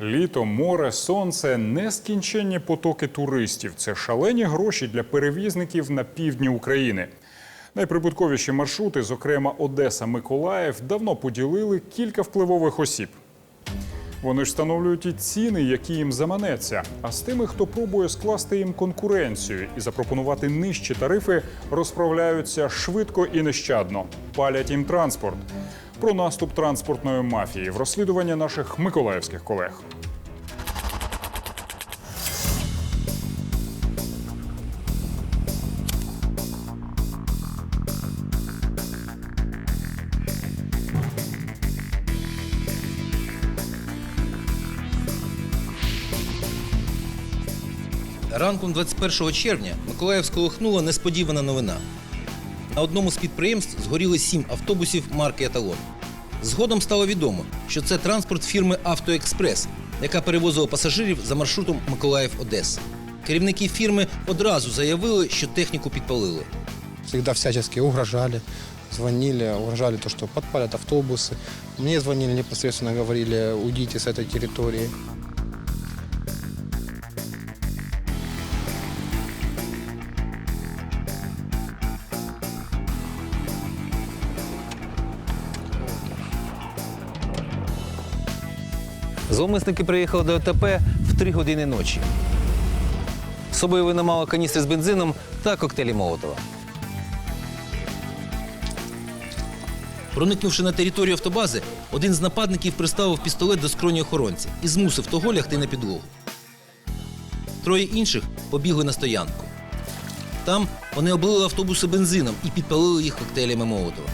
Літо, море, сонце, нескінченні потоки туристів. Це шалені гроші для перевізників на півдні України. Найприбутковіші маршрути, зокрема Одеса-Миколаїв, давно поділили кілька впливових осіб. Вони ж встановлюють і ціни, які їм заманеться. А з тими, хто пробує скласти їм конкуренцію і запропонувати нижчі тарифи, розправляються швидко і нещадно, палять їм транспорт. Про наступ транспортної мафії в розслідуванні наших миколаївських колег. Ранком 21 червня Миколаїв сколихнула несподівана новина. На одному з підприємств згоріли сім автобусів марки Еталон. Згодом стало відомо, що це транспорт фірми Автоекспрес, яка перевозила пасажирів за маршрутом Миколаїв-Одеса. Керівники фірми одразу заявили, що техніку підпалили. Всегда всячески угрожали, звонили, угрожали то, что подпалят автобусы. Мне звонили непосредственно, говорили, уйдите с этой территории. Зловмисники приїхали до ОТП в 3 години ночі. З собою вони мали каністри з бензином та коктейлі Молотова. Проникнувши на територію автобази, один з нападників приставив пістолет до скроні охоронця і змусив того лягти на підлогу. Троє інших побігли на стоянку. Там вони облили автобуси бензином і підпалили їх коктейлями Молотова.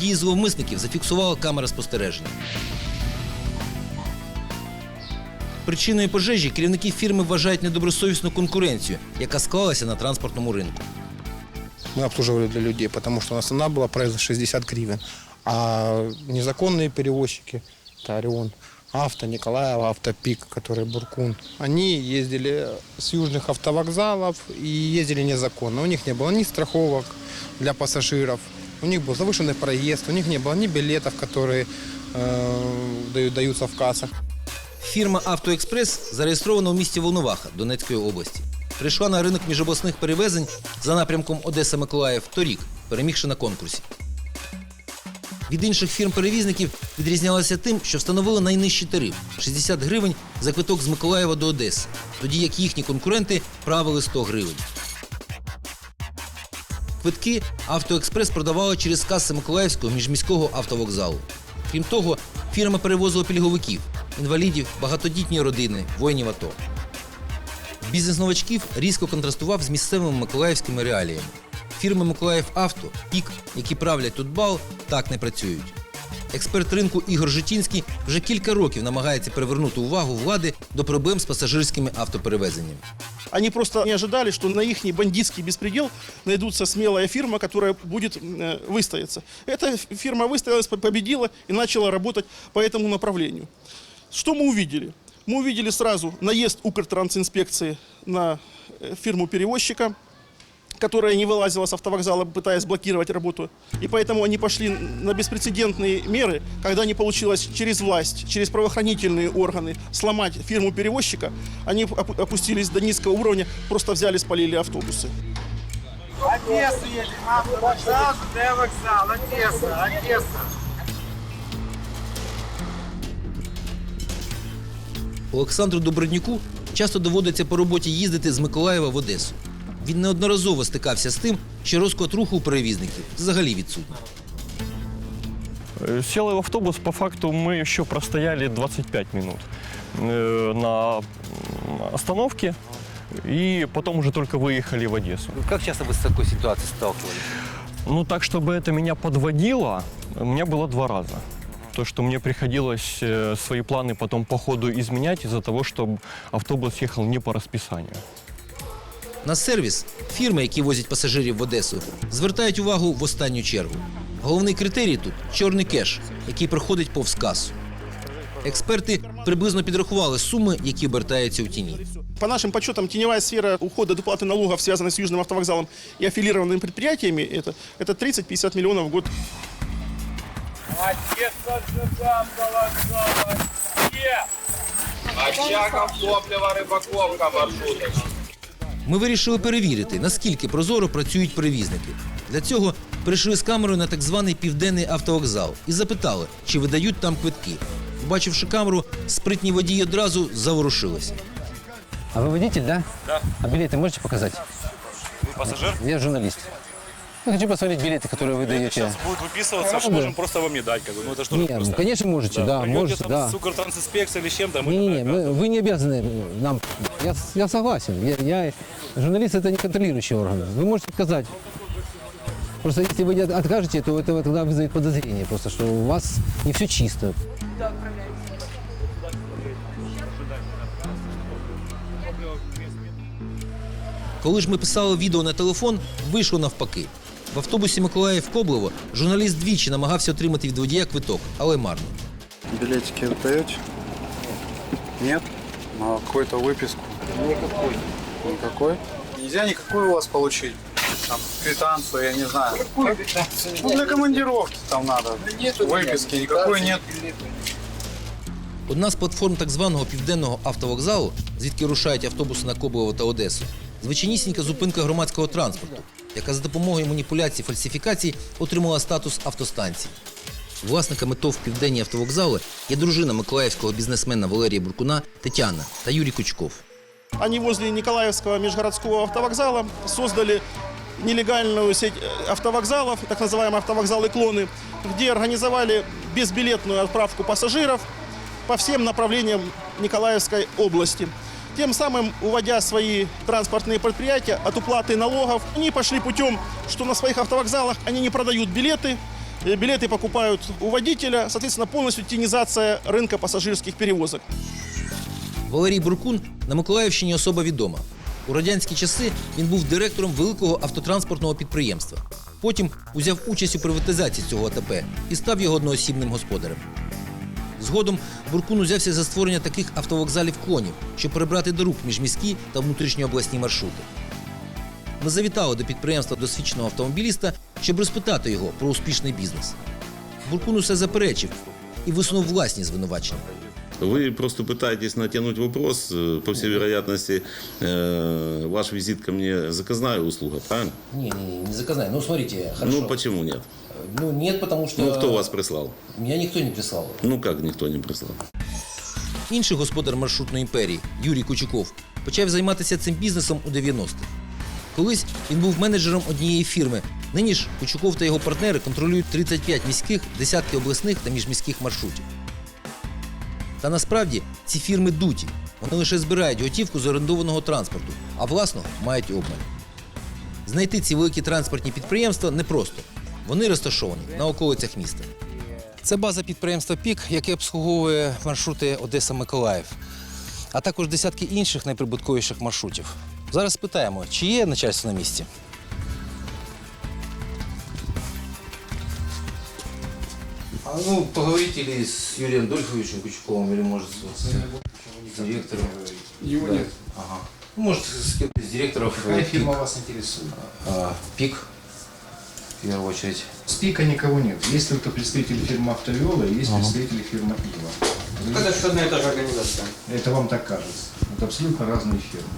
Дії зловмисників зафіксувала камера спостереження. Причиною пожежі керівники фірми вважають недобросовісну конкуренцію, яка склалася на транспортному ринку. Мы обслуживали для людей, потому что у нас цена была проезда 60 гривен. А незаконные перевозчики, это Орион, Авто, Николаева, Автопик, который Буркун, они ездили с южных автовокзалов и ездили незаконно. У них не было ни страховок для пассажиров, у них был завышенный проезд, у них не было ни билетов, которые э, дают- даются в кассах. Фірма Автоекспрес зареєстрована у місті Волноваха Донецької області. Прийшла на ринок міжобласних перевезень за напрямком Одеса-Миколаїв торік, перемігши на конкурсі. Від інших фірм-перевізників відрізнялася тим, що встановили найнижчий тариф 60 гривень за квиток з Миколаєва до Одеси, тоді як їхні конкуренти правили 100 гривень. Квитки Автоекспрес продавала через каси Миколаївського міжміського автовокзалу. Крім того, фірма перевозила пільговиків, інвалідів, багатодітні родини, воїнів АТО. Бізнес новачків різко контрастував з місцевими миколаївськими реаліями. Фірми Миколаїв Авто, Пік, які правлять тут бал, так не працюють. Експерт ринку Ігор Житінський вже кілька років намагається привернути увагу влади до проблем з пасажирськими автоперевезеннями. Они просто не ожидали, что на их бандитский беспредел найдутся смелая фирма, которая будет э, выстояться. Эта ф- фирма выстоялась, по- победила и начала работать по этому направлению. Что мы увидели? Мы увидели сразу наезд Укртрансинспекции на э, фирму перевозчика, которая не вылазила с автовокзала, пытаясь блокировать работу. И поэтому они пошли на беспрецедентные меры, когда не получилось через власть, через правоохранительные органы сломать фирму перевозчика, они опу- опустились до низкого уровня, просто взяли, спалили автобусы. Одессу едем, автовокзал, ЖД вокзал, Одесса, Одесса. Олександру Доброднюку часто доводиться по роботі їздити з Миколаєва в Одесу. Він неодноразово стикався з тим, що розклад руху у перевізників взагалі відсутній. Э, Сел в автобус, по факту мы еще простояли 25 минут э, на м, остановке и потом уже только выехали в Одессу. Как часто вы с такой ситуацией сталкивались? Ну так, чтобы это меня подводило, у меня было два раза. То, что мне приходилось э, свои планы потом по ходу изменять из-за того, чтобы автобус ехал не по расписанию. На сервіс фірми, які возять пасажирів в Одесу, звертають увагу в останню чергу. Головний критерій тут чорний кеш, який проходить повз касу. Експерти приблизно підрахували суми, які обертаються в тіні. По нашим подсчетам, теневая сфера ухода от уплаты налогов, связанная с Южным автовокзалом и аффилированными предприятиями, это, это 30-50 миллионов в год. Одесса сюда полосова. Е! Очагов топлива рибаковка маршруточка. Ми вирішили перевірити, наскільки прозоро працюють перевізники. Для цього прийшли з камерою на так званий південний автовокзал і запитали, чи видають там квитки. Побачивши камеру, спритні водії одразу заворушилися. А вы водитель, да? Да. А билеты можете показать? Вы пассажир? Я журналист. Я хочу посмотреть билеты, которые вы даете. Сейчас будет выписываться, Да. что можем просто вам не дать. Как бы. Ну это что Не, же просто. ну, конечно, можете, да, Придете можете, там да. с Укртрансинспекцией или с чем-то, мы Не-не-не, тогда мы- вы не обязаны нам. Я, я согласен. Я, я- журналист это не контролирующий орган. Вы можете сказать. Просто если вы не от- откажете, то это тогда вызовет подозрение, просто что у вас не все чисто. Коли ж ми писали відео на телефон, вийшло навпаки. В автобусі Миколаїв-Коблево журналіст двічі намагався отримати від водія квиток, але марно. Билетики вы даете? Нет? Ну, а какую-то выписку? Никакой. Никакой? Нельзя никакую у вас получить? Там, квитанцию, я не знаю. Ну, для командировки там надо. Выписки никакой нет. Одна з платформ так званого південного автовокзалу, звідки рушають автобуси на Коблево та Одесу, звичайнісінька зупинка громадського транспорту, яка за допомогою маніпуляцій фальсифікацій отримала статус автостанції. Власниками ТОВ «Південні автовокзали є дружина миколаївського бізнесмена Валерія Буркуна Тетяна та Юрій Кучков. Они возле Николаевского межгородского автовокзала создали нелегальную сеть э, автовокзалов, так называемые автовокзалы-клоны, где организовали безбилетную отправку пассажиров по всем направлениям Николаевской области. Тем самым, уводя свои транспортные предприятия от уплаты налогов, они пошли путем, что на своих автовокзалах они не продают билеты, э, билеты покупают у водителя, соответственно, полностью тенизация рынка пассажирских перевозок. Валерій Буркун на Миколаївщині особа відома. У радянські часи він був директором великого автотранспортного підприємства. Потім узяв участь у приватизації цього АТП і став його одноосібним господарем. Згодом Буркун узявся за створення таких автовокзалів клонів, щоб прибрати до рук міжміські та внутрішньообласні маршрути. Ми завітали до підприємства досвідченого автомобіліста, щоб розпитати його про успішний бізнес. Буркун усе заперечив і висунув власні звинувачення. Вы просто пытаетесь натянуть вопрос. Э, По всей вероятности, э, ваш визит ко мне заказная услуга, правильно? Не, не, не заказная. Ну, смотрите, Ну, почему нет? Ну, нет, потому что... Ну, кто вас прислал? Меня никто не прислал. Ну, как никто не прислал? Інший господар маршрутної імперії Юрій Кучуков почав займатися цим бізнесом у 90-х. Колись він був менеджером однієї фірми. Нині ж Кучуков та його партнери контролюють 35 міських, десятки обласних та міжміських маршрутів. Та насправді ці фірми дуті. Вони лише збирають готівку з орендованого транспорту, а власного мають обмаль. Знайти ці великі транспортні підприємства непросто. Вони розташовані на околицях міста. Це база підприємства Пік, яке обслуговує маршрути Одеса-Миколаїв, а також десятки інших найприбутковіших маршрутів. Зараз спитаємо, чи є начальство на місці. Ну, поговорите ли с Юрием Дольфовичем Кучковым или, может, с директором? Его нет. Ага. Ну, Может, с кем-то из директоров Какая э, фирма ПИК. вас интересует? А, ПИК, в первую очередь. С ПИКа никого нет. Есть только представители фирмы «Автовиола» и есть представители фирмы «Ива». Это же одна и та же организация. Это вам так кажется. Это абсолютно разные фирмы.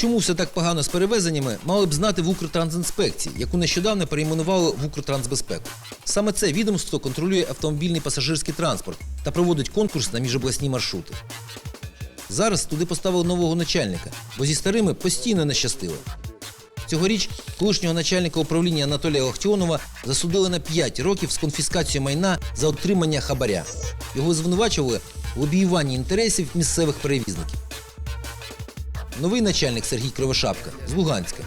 Чому все так погано з перевезеннями, мали б знати в Укртрансінспекції, яку нещодавно перейменували в Укртрансбезпеку. Саме це відомство контролює автомобільний пасажирський транспорт та проводить конкурс на міжобласні маршрути. Зараз туди поставили нового начальника, бо зі старими постійно не щастило. Цьогоріч колишнього начальника управління Анатолія Лохтіонова засудили на 5 років з конфіскацією майна за отримання хабаря. Його звинувачували у лобіюванні інтересів місцевих перевізників. Новий начальник Сергій Кривошапка з Луганська.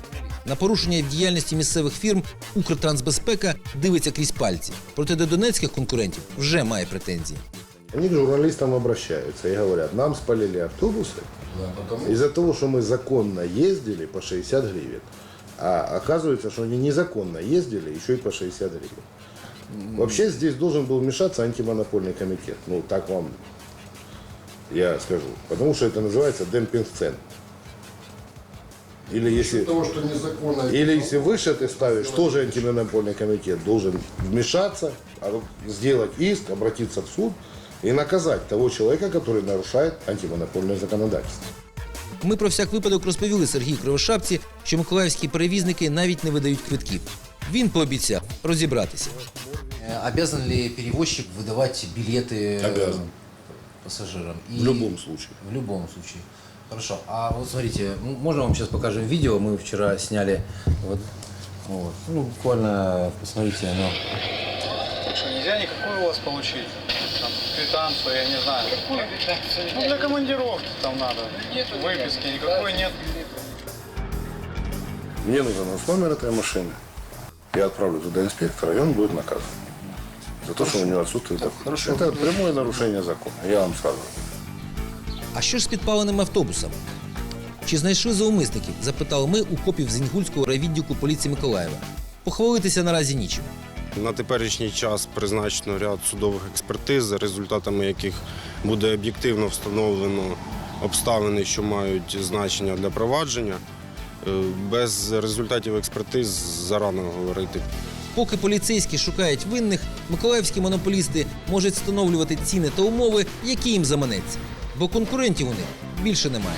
На порушення в діяльності місцевих фірм Укртрансбезпека дивиться крізь пальці. Проте до донецьких конкурентів вже має претензії. Они к журналистам обращаются и говорят, нам спалили автобусы из-за того, что мы законно ездили по 60 гривен. А оказывается, что они незаконно ездили еще и по 60 гривен. Вообще здесь должен был вмешаться антимонопольный комитет. Ну, так вам я скажу. Потому что это называется демпинг цен. Или если, того, что незаконно. или если выше ты ставишь, тоже антимонопольный комитет должен вмешаться, а, сделать иск, обратиться в суд и наказать того человека, который нарушает антимонопольное законодательство. Ми про всяк випадок розповіли Сергію Кривошапці, що миколаївські перевізники навіть не видають квитків. Він пообіцяв розібратися. Обязан ли перевозчик выдавать билеты Обязан. пассажирам? В любом случае. В любом случае. Хорошо. А вот смотрите, можно вам сейчас покажем видео? Мы вчера сняли. Вот, вот. Ну, буквально, посмотрите, оно. Что, нельзя никакую у вас получить? Там, квитанцию, я не знаю. Ну, для командировки там надо. Выписки никакой нет. Мне нужен номер этой машины. Я отправлю туда инспектора, и он будет наказан. За то, что у него отсутствует документ. Это прямое нарушение закона, я вам сразу. А що ж з підпаленими автобусами? Чи знайшли зловмисників? Запитали ми у копів Зінгульського райвідділку поліції Миколаєва. Похвалитися наразі нічим. На теперішній час призначено ряд судових експертиз, за результатами яких буде об'єктивно встановлено обставини, що мають значення для провадження. Е, Без результатів експертиз зарано говорити. Поки поліцейські шукають винних, миколаївські монополісти можуть встановлювати ціни та умови, які їм заманеться. Бо конкурентів у них більше немає.